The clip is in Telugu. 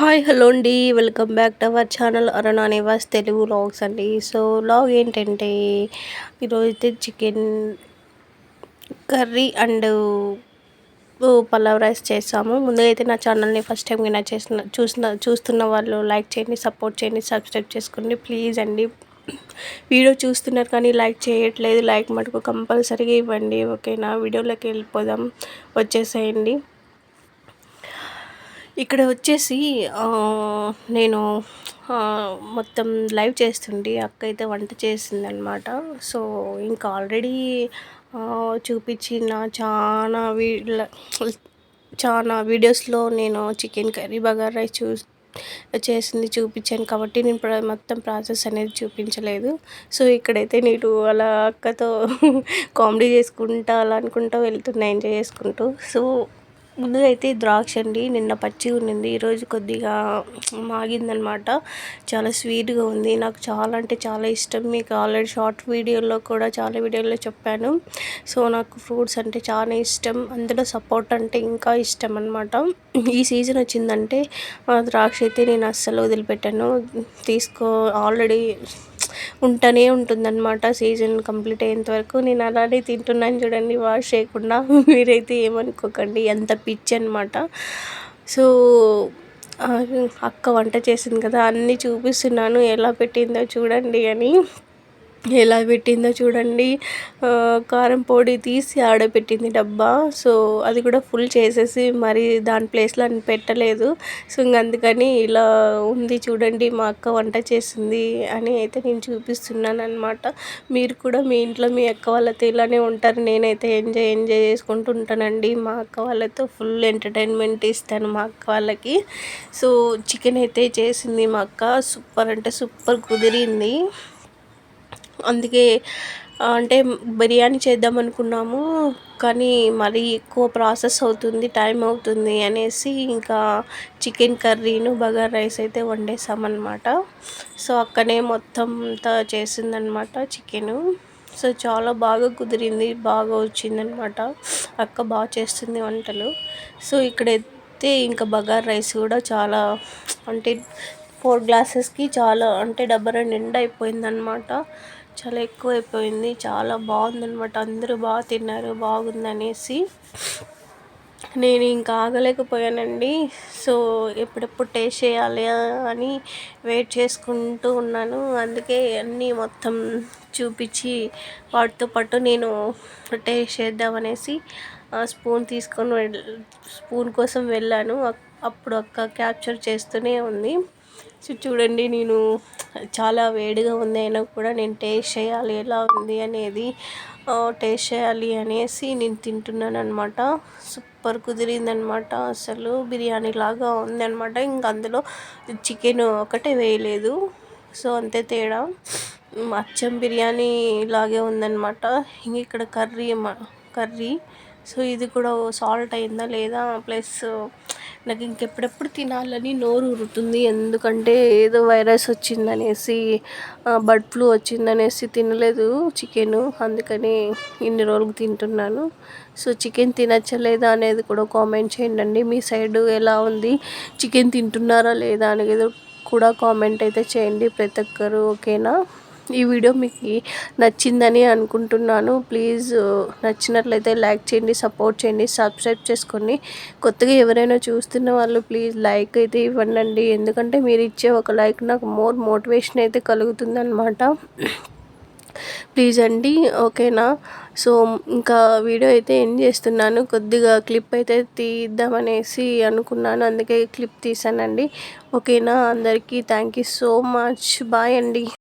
హాయ్ హలో అండి. Welcome back to our channel Aruna Nivas Telugu logs అండి. సో లాగ్ ఏంటంటే ఈరోజు అయితే chicken curry and pulao rice చేసాము. ముందుగా అయితే నా ఛానల్ని ఫస్ట్ టైం నా చేసిన చూసిన చూస్తున్న వాళ్ళు లైక్ చేయండి సపోర్ట్ చేయండి సబ్స్క్రైబ్ చేసుకోండి. ప్లీజ్ అండి. వీడియో చూస్తున్నారు కానీ లైక్ చేయట్లేదు. లైక్ మటుకు కంపల్సరీగా ఇవ్వండి. ఓకేనా వీడియోలోకి వెళ్ళిపోదాం. వచ్చేసేయండి. ఇక్కడ వచ్చేసి నేను మొత్తం లైవ్ చేస్తుండి అక్క అయితే వంట చేసిందనమాట సో ఇంకా ఆల్రెడీ చూపించిన చాలా వీ చాలా వీడియోస్లో నేను చికెన్ కర్రీ బగార్ రైస్ చూ చేసింది చూపించాను కాబట్టి నేను మొత్తం ప్రాసెస్ అనేది చూపించలేదు. సో ఇక్కడైతే నేను అలా అక్కతో కామెడీ చేసుకుంటా అలా అనుకుంటూ వెళ్తున్నా ఎంజాయ్ చేసుకుంటూ. సో ముందుగా అయితే ద్రాక్ష అండి. నిన్న పచ్చి ఉన్నింది. ఈరోజు కొద్దిగా మాగిందనమాట చాలా స్వీట్గా ఉంది. నాకు చాలా అంటే చాలా ఇష్టం. మీకు ఆల్రెడీ షార్ట్ వీడియోలో కూడా చాలా వీడియోలో చెప్పాను. సో నాకు ఫ్రూట్స్ అంటే చాలా ఇష్టం. అందులో సపోర్ట్ అంటే ఇంకా ఇష్టం అనమాట ఈ సీజన్ వచ్చిందంటే ద్రాక్ష అయితే నేను అస్సలు వదిలిపెట్టాను. తీసుకో ఆల్రెడీ ఉంటూనే ఉంటుందన్నమాట సీజన్ కంప్లీట్ అయ్యేంత వరకు. నేను అలానే తింటున్నాను చూడండి వాష్ చేయకుండా. మీరైతే ఏమనుకోకండి ఎంత పిచ్చి అనమాట సో అక్క వంట చేసింది కదా అన్నీ చూపిస్తున్నాను ఎలా పెట్టిందో చూడండి అని. ఎలా పెట్టిందో చూడండి. కారం పొడి తీసి ఆడబెట్టింది డబ్బా. సో అది కూడా ఫుల్ చేసేసి మరి దాని ప్లేస్లో అని పెట్టలేదు. సో అందుకని ఇలా ఉంది చూడండి మా అక్క వంట చేసింది అని అయితే నేను చూపిస్తున్నాను అనమాట మీరు కూడా మీ ఇంట్లో మీ అక్క వాళ్ళతో ఇలానే ఉంటారు. నేనైతే ఎంజాయ్ ఎంజాయ్ చేసుకుంటూ ఉంటానండి. మా అక్క వాళ్ళతో ఫుల్ ఎంటర్టైన్మెంట్ ఇస్తాను మా అక్క వాళ్ళకి. సో చికెన్ అయితే చేసింది మా అక్క. సూపర్ అంటే సూపర్ కుదిరింది. అందుకే అంటే బిర్యానీ చేద్దాం అనుకున్నాము కానీ మరీ ఎక్కువ ప్రాసెస్ అవుతుంది టైం అవుతుంది అనేసి ఇంకా చికెన్ కర్రీను బగార్ రైస్ అయితే వండేసామన్నమాట. సో అక్కనే మొత్తం అంతా చేసిందనమాట చికెను. సో చాలా బాగా కుదిరింది బాగా వచ్చిందనమాట అక్క బాగా చేస్తుంది వంటలు. సో ఇక్కడైతే ఇంకా బగార్ రైస్ కూడా చాలా అంటే ఫోర్ గ్లాసెస్కి చాలా అంటే డబ్బర నిండా అయిపోయిందనమాట చాలా ఎక్కువ అయిపోయింది. చాలా బాగుందనమాట అందరూ బాగా తిన్నారు బాగుందనేసి. నేను ఇంకా ఆగలేకపోయానండి. సో ఎప్పుడెప్పుడు టేస్ట్ చేయాలి అని వెయిట్ చేసుకుంటూ ఉన్నాను. అందుకే అన్నీ మొత్తం చూపించి వాటితో పాటు నేను టేస్ట్ చేద్దామనేసి స్పూన్ తీసుకొని స్పూన్ కోసం వెళ్ళాను. అప్పుడు అక్క క్యాప్చర్ చేస్తూనే ఉంది. సో చూడండి నేను చాలా వేడిగా ఉంది అయినా కూడా నేను టేస్ట్ చేయాలి ఎలా ఉంది అనేది టేస్ట్ చేయాలి అనేసి నేను తింటున్నాను అనమాట సూపర్ కుదిరిందనమాట అసలు బిర్యానీ లాగా ఉందనమాట ఇంక అందులో చికెన్ ఒకటే వేయలేదు. సో అంతే తేడా. అచ్చం బిర్యానీ లాగే ఉందనమాట ఇంక ఇక్కడ కర్రీ కర్రీ. సో ఇది కూడా సాల్ట్ అయిందా లేదా? ప్లస్ నాకు ఇంకెప్పుడెప్పుడు తినాలని నోరు ఊరుతుంది. ఎందుకంటే ఏదో వైరస్ వచ్చిందనేసి బర్డ్ ఫ్లూ వచ్చిందనేసి తినలేదు చికెను. అందుకని ఇన్ని రోజులు తింటున్నాను. సో చికెన్ తినచ్చా లేదా అనేది కూడా కామెంట్ చేయండి మీ సైడ్ ఎలా ఉంది? చికెన్ తింటున్నారా లేదా అనేది కూడా కామెంట్ అయితే చేయండి ప్రతి ఒక్కరు ఓకేనా? ఈ వీడియో మీకు నచ్చిందని అనుకుంటున్నాను. ప్లీజ్ నచ్చినట్లయితే లైక్ చేయండి సపోర్ట్ చేయండి సబ్స్క్రైబ్ చేసుకోండి కొత్తగా ఎవరైనా చూస్తున్న వాళ్ళు ప్లీజ్ లైక్ అయితే ఇవ్వండి ఎందుకంటే మీరు ఇచ్చే ఒక లైక్ నాకు మోర్ మోటివేషన్ అయితే కలుగుతుందన్నమాట. ప్లీజ్ అండి ఓకేనా? సో ఇంకా వీడియో అయితే ఏం చేస్తున్నాను. కొద్దిగా క్లిప్ అయితే తీద్దామనేసి అనుకున్నాను. అందుకే క్లిప్ తీసానండి. ఓకేనా? అందరికీ thank you so much. Bye అండి.